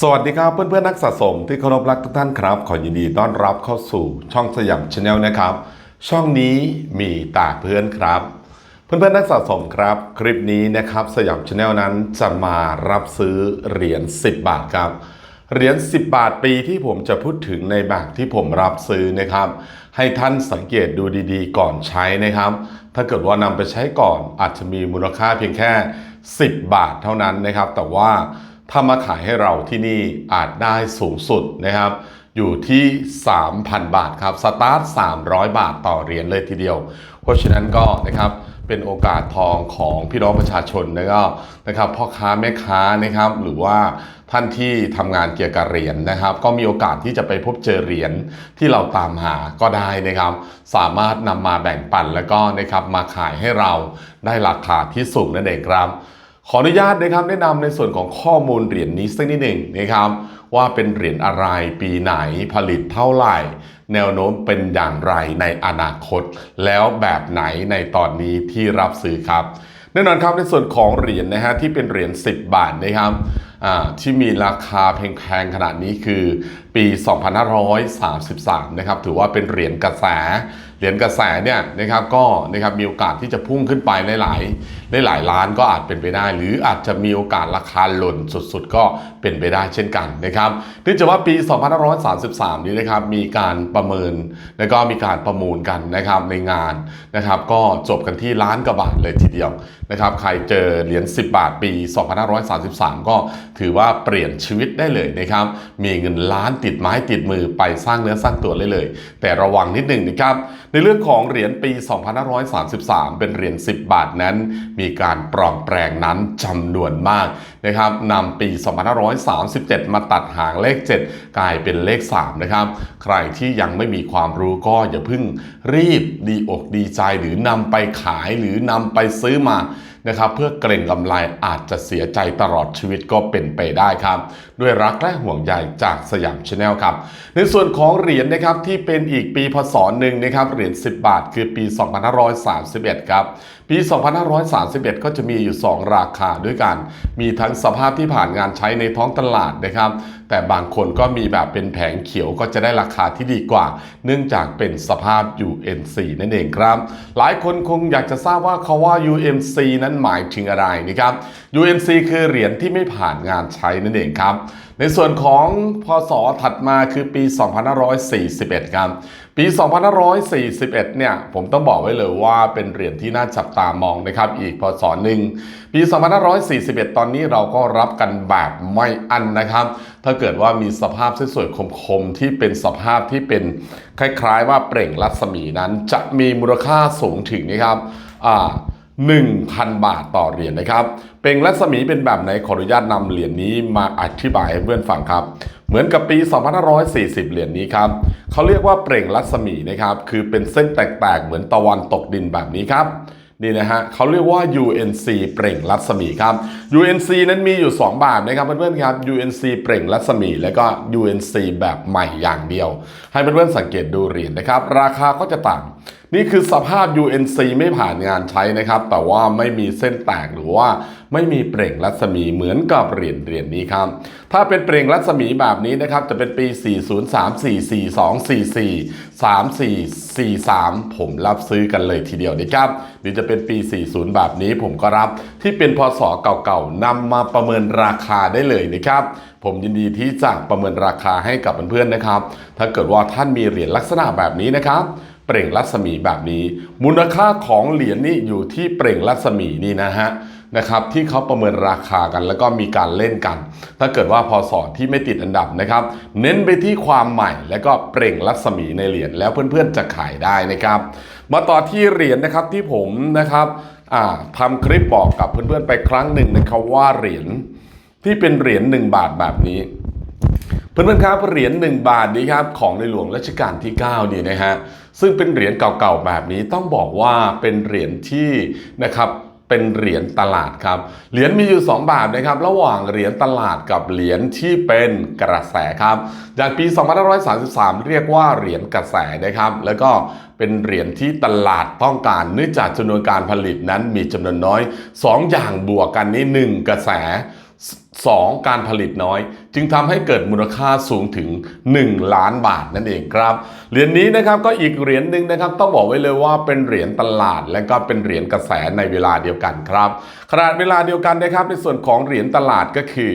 สวัสดีครับเพื่อนเพื่อนนักสะสมที่เคารพรักทุกท่านครับ ขอยินดีต้อนรับเข้าสู่ช่องสยามชาแนลนะครับ ช่องนี้มีตาเพื่อนครับ เพื่อนเพื่อนนักสะสมครับ คลิปนี้นะครับสยามชาแนลนั้นจะมารับซื้อเหรียญ10 บาทครับเหรียญ10 บาทปีที่ผมจะพูดถึงในแบบที่ผมรับซื้อนะครับ ให้ท่านสังเกตดูดีๆ ก่อนใช้นะครับ ถ้าเกิดว่านำไปใช้ก่อนอาจจะมีมูลค่าเพียงแค่ 10 บาทเท่านั้นนะครับ แต่ว่า ถ้ามาขายให้เราที่นี่อาจได้สูงสุดนะครับ อยู่ที่ 3,000 บาทครับ สตาร์ท 300 บาทต่อเหรียญเลยทีเดียว เพราะฉะนั้นก็นะครับเป็นโอกาสทองของพี่น้องประชาชนแล้วก็นะครับพ่อค้าแม่ค้านะครับ หรือว่าท่านที่ทำงานเกี่ยวกับเหรียญนะครับ ก็มีโอกาสที่จะไปพบเจอเหรียญที่เราตามหาก็ได้นะครับ สามารถนำมาแบ่งปันแล้วก็นะครับมาขายให้เราได้ราคาที่สูงนั่นเองครับ ขออนุญาตนะครับแนะนำในส่วนของข้อมูลเหรียญนี้สักนิดหนึ่งนะครับ ว่าเป็นเหรียญอะไรปีไหนผลิตเท่าไหร่ แนวโน้มเป็นอย่างไรในอนาคต แล้วแบบไหนในตอนนี้ที่รับซื้อครับแน่นอนครับในส่วนของเหรียญนะฮะที่เป็นเหรียญ10 บาทนะครับที่มีราคาแพงๆขนาดนี้คือ ปี 2533 นะครับ ถือว่าเป็นเหรียญกระแส เหรียญกระแสเนี่ยนะครับ ก็นะครับมีโอกาสที่จะพุ่งขึ้นไปหลายๆหลายล้านก็อาจเป็นไปได้ หรืออาจจะมีโอกาสราคาหล่นสุดๆ ก็เป็นไปได้เช่นกันนะครับเนื่องจากว่าปี 2533 นี้นะครับ มีการประเมินแล้วก็มีการประมูลกันนะครับในงานนะครับ ก็จบกันที่ล้านกว่าบาทเลยทีเดียวนะครับ ใครเจอเหรียญ 10 บาทปี 2533 ก็ถือว่าเปลี่ยนชีวิตได้เลยนะครับ มีเงินล้านติดไม้ติดมือไปสร้างเนื้อสร้างตัวได้เลย แต่ระวังนิดหนึ่งนะครับ ในเรื่องของเหรียญปี 2533 เป็นเหรียญ 10 บาทนั้น มีการปลอมแปลงนั้นจำนวนมากนะครับนำปี 2537 มาตัดหางเลข 7 กลายเป็นเลข 3 นะครับ ใครที่ยังไม่มีความรู้ก็อย่าเพิ่งรีบดีอกดีใจหรือนำไปขายหรือนำไปซื้อมานะครับเพื่อเกรงกำไรอาจจะเสียใจตลอดชีวิตก็เป็นไปได้ครับด้วยรักและห่วงใยจากสยามชาแนลครับ ในส่วนของเหรียญนะครับที่เป็นอีกปีพศหนึ่งนะครับเหรียญ10 บาท คือปี 2531 ครับ ปี 2531 ก็จะมีอยู่ 2 ราคาด้วยกัน มีทั้งสภาพที่ผ่านงานใช้ในท้องตลาดนะครับ แต่บางคนก็มีแบบเป็นแผงเขียวก็จะได้ราคาที่ดีกว่า เนื่องจากเป็นสภาพ UNC นั่นเองครับ หลายคนคงอยากจะทราบว่าคาว่า UNC นั้นหมายถึงอะไรนะครับ UNC คือเหรียญที่ไม่ผ่านงานใช้นั่นเองครับในส่วนของพศถัดมาคือปี 2541 ครับ ปี 2541 เนี่ย ผมต้องบอกไว้เลยว่าเป็นเหรียญที่น่าจับตามองนะครับ อีกพศหนึ่งปี 2541 ตอนนี้เราก็รับกันแบบไม่อันนะครับ ถ้าเกิดว่ามีสภาพสวยๆคมๆ ที่เป็นสภาพที่เป็นคล้ายๆว่าเปล่งรัศมีนั้น จะมีมูลค่าสูงถึงนะครับ อ่า 1,000 บาทต่อเหรียญนะครับ เป็นรัศมีเป็นแบบไหนขออนุญาตนำเหรียญนี้มาอธิบายให้เพื่อนฟังครับ เหมือนกับปี 2540 เหรียญนี้ครับเขาเรียกว่าเปล่งรัศมีนะครับคือเป็นเส้นแตกๆเหมือนตะวันตกดินแบบนี้ครับนี่นะฮะเขาเรียกว่า UNC เปล่งรัศมีครับ UNC นั้นมีอยู่ 2 แบบนะครับเพื่อนๆครับ UNC เปล่งรัศมี แล้วก็ UNC แบบใหม่อย่างเดียว ให้เพื่อนๆสังเกตดูเหรียญนะครับ ราคาก็จะต่างนี่คือสภาพ UNC ไม่ผ่านงานใช้นะครับ แต่ว่าไม่มีเส้นแตกหรือว่าไม่มีเปล่งรัศมีเหมือนกับเหรียญเหรียญนี้ครับ ถ้าเป็นเปล่งรัศมีแบบนี้นะครับ จะเป็นปี 40344244 3443 ผมรับซื้อกันเลยทีเดียวนะครับหรือจะเป็นปี 40 แบบนี้ผมก็รับ ที่เป็นพศเก่าๆนำมาประเมินราคาได้เลยนะครับผมยินดีที่จะประเมินราคาให้กับเพื่อนๆนะครับ ถ้าเกิดว่าท่านมีเหรียญลักษณะแบบนี้นะครับ เปล่งรัศมีแบบนี้ มูลค่าของเหรียญนี่อยู่ที่เปล่งรัศมีนี่นะฮะนะครับที่เขาประเมินราคากันแล้วก็มีการเล่นกัน ถ้าเกิดว่าพอสอนที่ไม่ติดอันดับนะครับ เน้นไปที่ความใหม่แล้วก็เปล่งรัศมีในเหรียญแล้วเพื่อนๆจะขายได้นะครับ มาต่อที่เหรียญนะครับที่ผมนะครับอ่าทำคลิปบอกกับเพื่อนๆไปครั้งหนึ่งนะครับว่าเหรียญที่เป็นเหรียญ1บาทแบบนี้ เพื่อนๆครับเหรียญ1บาทนี้ครับของในหลวงรัชกาลที่9นี่นะฮะซึ่งเป็นเหรียญเก่าๆแบบนี้ต้องบอกว่าเป็นเหรียญที่นะครับเป็นเหรียญตลาดครับ เหรียญมีอยู่2แบบนะครับ ระหว่างเหรียญตลาดกับเหรียญที่เป็นกระแสครับอย่างปี 2533 เรียกว่าเหรียญกระแสนะครับ แล้วก็เป็นเหรียญที่ตลาดต้องการเนื่องจากจำนวนการผลิตนั้นมีจำนวนน้อย 2 อย่างบวกกันนี่1กระแส 2. การผลิตน้อย จึงทำให้เกิดมูลค่าสูงถึง 1 ล้านบาทนั่นเองครับ เหรียญนี้นะครับก็อีกเหรียญหนึ่งนะครับ ต้องบอกไว้เลยว่าเป็นเหรียญตลาด และก็เป็นเหรียญกระแสในเวลาเดียวกันครับขนาดเวลาเดียวกันนะครับ ในส่วนของเหรียญตลาดก็คือ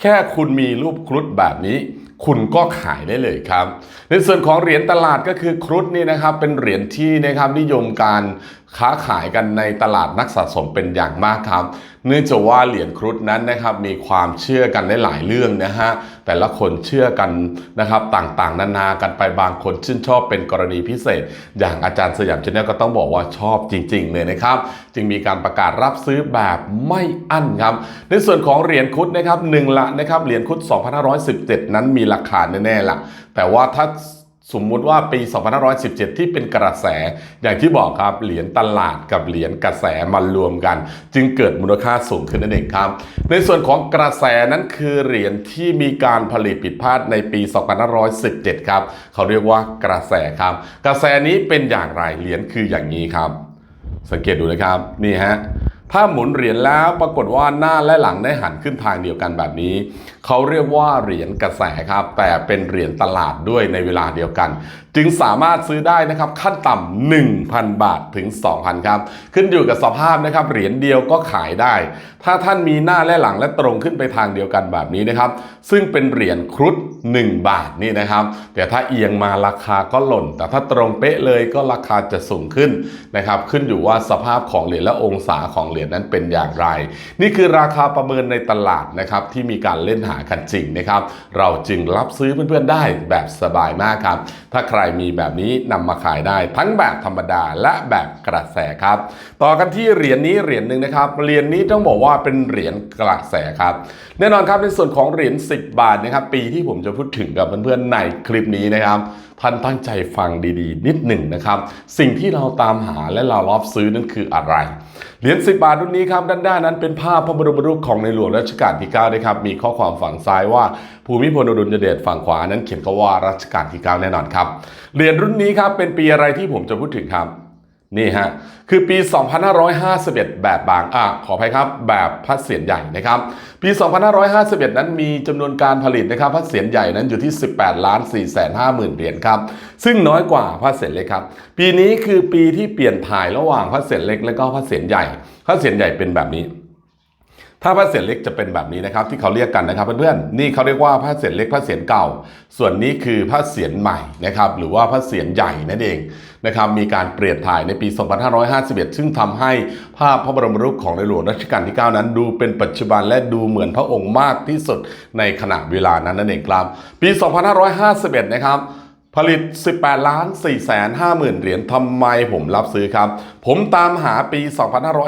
แค่คุณมีรูปครุฑแบบนี้คุณก็ขายได้เลยครับ ในส่วนของเหรียญตลาดก็คือครุฑนี่นะครับเป็นเหรียญที่นะครับนิยมการ ค้าขายกันในตลาดนักสะสมเป็นอย่างมากครับ เนื่องจากว่าเหรียญครุฑนั้นนะครับมีความเชื่อกันได้หลายเรื่องนะฮะแต่ละคนเชื่อกันนะครับต่างๆ นานากันไปบางคนชื่นชอบเป็นกรณีพิเศษ อย่างอาจารย์สยามชาแนลก็ต้องบอกว่าชอบจริง ๆ เลยนะครับ จึงมีการประกาศรับซื้อแบบไม่อั้นครับ ในส่วนของเหรียญครุฑนะครับหนึ่งละนะครับเหรียญครุฑ2517 นั้นมีราคาแน่ๆละแต่ว่าถ้า สมมุติว่าปี 2517 ที่เป็นกระแส อย่างที่บอกครับ เหรียญตลาดกับเหรียญกระแสมารวมกัน จึงเกิดมูลค่าสูงขึ้นนั่นเองครับ ในส่วนของกระแสนั้นคือเหรียญที่มีการผลิตผิดพลาดในปี 2517 ครับ เขาเรียกว่ากระแสครับ กระแสนี้เป็นอย่างไรเหรียญคืออย่างนี้ครับ สังเกตดูนะครับนี่ฮะ ถ้าหมุนเหรียญแล้วปรากฏว่าหน้าและหลังได้หันขึ้นทางเดียวกันแบบนี้เขาเรียกว่าเหรียญกระแสครับ แต่เป็นเหรียญตลาดด้วยในเวลาเดียวกัน จึงสามารถซื้อได้นะครับขั้นต่ำ1,000 บาทถึง 2,000 ครับ ขึ้นอยู่กับสภาพนะครับเหรียญเดียวก็ขายได้ ถ้าท่านมีหน้าและหลังและตรงขึ้นไปทางเดียวกันแบบนี้นะครับ ซึ่งเป็นเหรียญครุฑ1 บาทนี่นะครับแต่ถ้าเอียงมาราคาก็หล่น แต่ถ้าตรงเป๊ะเลยก็ราคาจะสูงขึ้นนะครับ ขึ้นอยู่ว่าสภาพของเหรียญและองศาของเหรียญนั้นเป็นอย่างไร นี่คือราคาประเมินในตลาดนะครับที่มีการเล่นหากันจริงนะครับ เราจึงรับซื้อเพื่อนๆได้แบบสบายมากครับ ถ้าใครมีแบบนี้นำมาขายได้ทั้งแบบธรรมดาและแบบกระแสครับ ต่อกันที่เหรียญนี้เหรียญหนึ่งนะครับเหรียญนี้ต้องบอกว่าเป็นเหรียญกระแสครับแน่นอนครับในส่วนของเหรียญ10 บาทนะครับปีที่ผมจะพูดถึงกับเพื่อนๆในคลิปนี้นะครับท่านตั้งใจฟังดีๆ นิดหนึ่งนะครับ สิ่งที่เราตามหาและเรารอบซื้อนั่นคืออะไรเหรียญ10บาทรุ่นนี้ครับด้านด้านนั้นเป็นภาพพระบรมรูปของในหลวงรัชกาลที่9นะครับมีข้อความฝั่งซ้ายว่าภูมิพลอดุลยเดชฝั่งขวานั้นเขียนคำว่ารัชกาลที่9แน่นอนครับเหรียญรุ่นนี้ครับเป็นปีอะไรที่ผมจะพูดถึงครับ นี่ฮะ คือปี 2551 แบบบาง อะ ขออภัยครับ แบบพัดเสียนใหญ่นะครับ ปี 2551 นั้นมีจำนวนการผลิตนะครับพัดเสียนใหญ่นั้นอยู่ที่ 18ล้าน4แสน5หมื่นเหรียญครับ ซึ่งน้อยกว่าพัดเสียนเล็กครับ ปีนี้คือปีที่เปลี่ยนถ่ายระหว่างพัดเสียนเล็ก และก็พัดเสียนใหญ่พัดเสียนใหญ่เป็นแบบนี้ ถ้าผ้าเสียนเล็กจะเป็นแบบนี้นะครับ ที่เขาเรียกกันนะครับเพื่อนๆนี่เขาเรียกว่าผ้าเสียนเล็กผ้าเสียนเก่า ส่วนนี้คือผ้าเสียนใหม่นะครับหรือว่าผ้าเสียนใหญ่นั่นเองนะครับมีการเปลี่ยนถ่ายในปี 2551 ซึ่งทำให้ภาพพระบรมรูปของในหลวงรัชกาลที่ 9 นั้น ดูเป็นปัจจุบันและดูเหมือนพระองค์มากที่สุดในขณะเวลานั้นนั่นเองครับปี 2551 นะครับผลิต 18 ล้าน 4 แสน 5 หมื่นเหรียญทำไมผมรับซื้อครับ ผมตามหาปี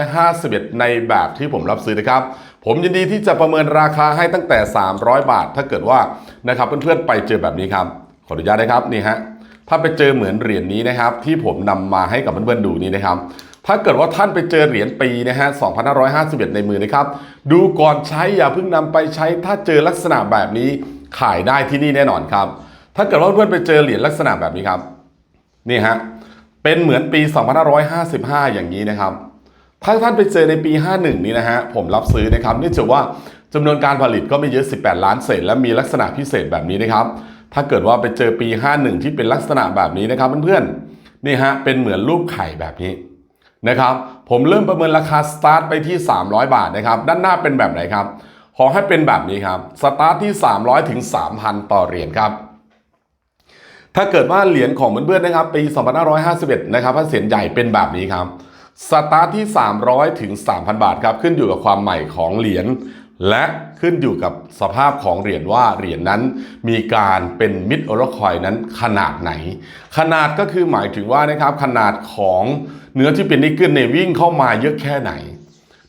2551 ในแบบที่ผมรับซื้อนะครับ ผมยินดีที่จะประเมินราคาให้ตั้งแต่ 300 บาท ถ้าเกิดว่านะครับเพื่อนๆไปเจอแบบนี้ครับ ขออนุญาตนะครับนี่ฮะถ้าไปเจอเหมือนเหรียญนี้นะครับ ที่ผมนำมาให้กับเพื่อนๆดูนี้นะครับ ถ้าเกิดว่าท่านไปเจอเหรียญปีนะฮะ 2551 ในมือนะครับ ดูก่อนใช้อย่าเพิ่งนำไปใช้ ถ้าเจอลักษณะแบบนี้ขายได้ที่นี่แน่นอนครับ ถ้าเกิดว่าเพื่อนไปเจอเหรียญลักษณะแบบนี้ครับ นี่ฮะ เป็นเหมือนปี 2555 อย่างนี้นะครับ ถ้าท่านไปเจอในปี 51 นี้นะฮะ ผมรับซื้อนะครับเนื่องจากว่าจำนวนการผลิตก็ไม่เยอะ 18 ล้านเศษ และมีลักษณะพิเศษแบบนี้นะครับ ถ้าเกิดว่าไปเจอปี 51 ที่เป็นลักษณะแบบนี้นะครับเพื่อนๆนี่ฮะเป็นเหมือนรูปไข่แบบนี้นะครับ ผมเริ่มประเมินราคาสตาร์ทไปที่ 300 บาทนะครับ ด้านหน้าเป็นแบบไหนครับ ขอให้เป็นแบบนี้ครับ สตาร์ทที่ 300 ถึง 3,000 ต่อเหรียญครับ ถ้าเกิดว่าเหรียญของเพื่อนๆนะครับ ปี 2551 นะครับพระเศียรใหญ่เป็นแบบนี้ครับ สตาร์ทที่ 300 ถึง 3,000 บาทครับ ขึ้นอยู่กับความใหม่ของเหรียญและขึ้นอยู่กับสภาพของเหรียญว่าเหรียญนั้นมีการเป็นมิดโอรคอยนั้นขนาดไหน ขนาดก็คือหมายถึงว่านะครับขนาดของเนื้อที่เป็นนิกเกิลเนี่ยวิ่งเข้ามาเยอะแค่ไหน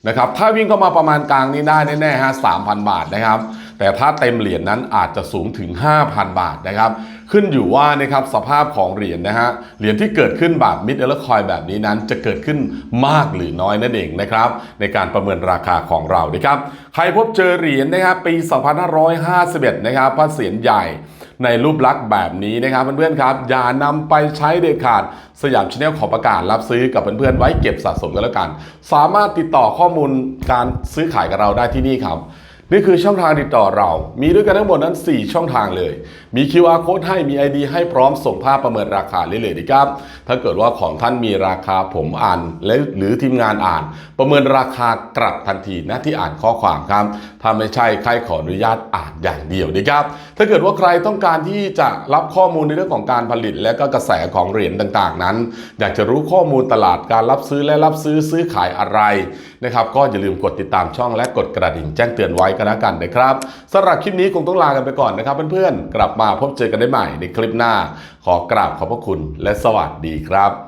นะครับถ้าวิ่งเข้ามาประมาณกลางนี้ได้แน่ๆฮะ3,000บาทนะครับ แต่ถ้าเต็มเหรียญนั้นอาจจะสูงถึง 5,000 บาทนะครับ ขึ้นอยู่ว่านะครับสภาพของเหรียญนะฮะเหรียญที่เกิดขึ้นแบบมิดเอลคอยแบบนี้นั้น จะเกิดขึ้นมากหรือน้อยนั่นเองนะครับในการประเมินราคาของเรานะครับใครพบเจอเหรียญนะครับปี 2551 นะครับพระเศียรใหญ่ในรูปลักษณ์แบบนี้นะครับเพื่อนๆครับ อย่านำไปใช้เด็ดขาด สยามชาแนลขอประกาศรับซื้อกับเพื่อนๆไว้เก็บสะสมกันแล้วกัน สามารถติดต่อข้อมูลการซื้อขายกับเราได้ที่นี่ครับ นี่คือช่องทางติดต่อเรา มีด้วยกันทั้งหมดนั้น 4 ช่องทางเลย มี QR code ให้ มี ID ให้พร้อมส่งภาพประเมินราคาเลยเลยนะครับ ถ้าเกิดว่าของท่านมีราคาผมอ่านและหรือทีมงานอ่าน ประเมินราคากลับทันทีนะที่อ่านข้อความครับ ถ้าไม่ใช่ใครขออนุญาตอ่านอย่างเดียวนะครับ ถ้าเกิดว่าใครต้องการที่จะรับข้อมูลในเรื่องของการผลิต และก็กระแสของเหรียญต่างๆ นั้น อยากจะรู้ข้อมูลตลาดการรับซื้อและรับซื้อซื้อขายอะไรนะครับก็อย่าลืมกดติดตามช่องและกดกระดิ่งแจ้งเตือนไว้กันแล้วกันนะครับสำหรับคลิปนี้คงต้องลากันไปก่อนนะครับเพื่อนๆกลับมาพบเจอกันได้ใหม่ในคลิปหน้า ขอกราบขอบพระคุณและสวัสดีครับ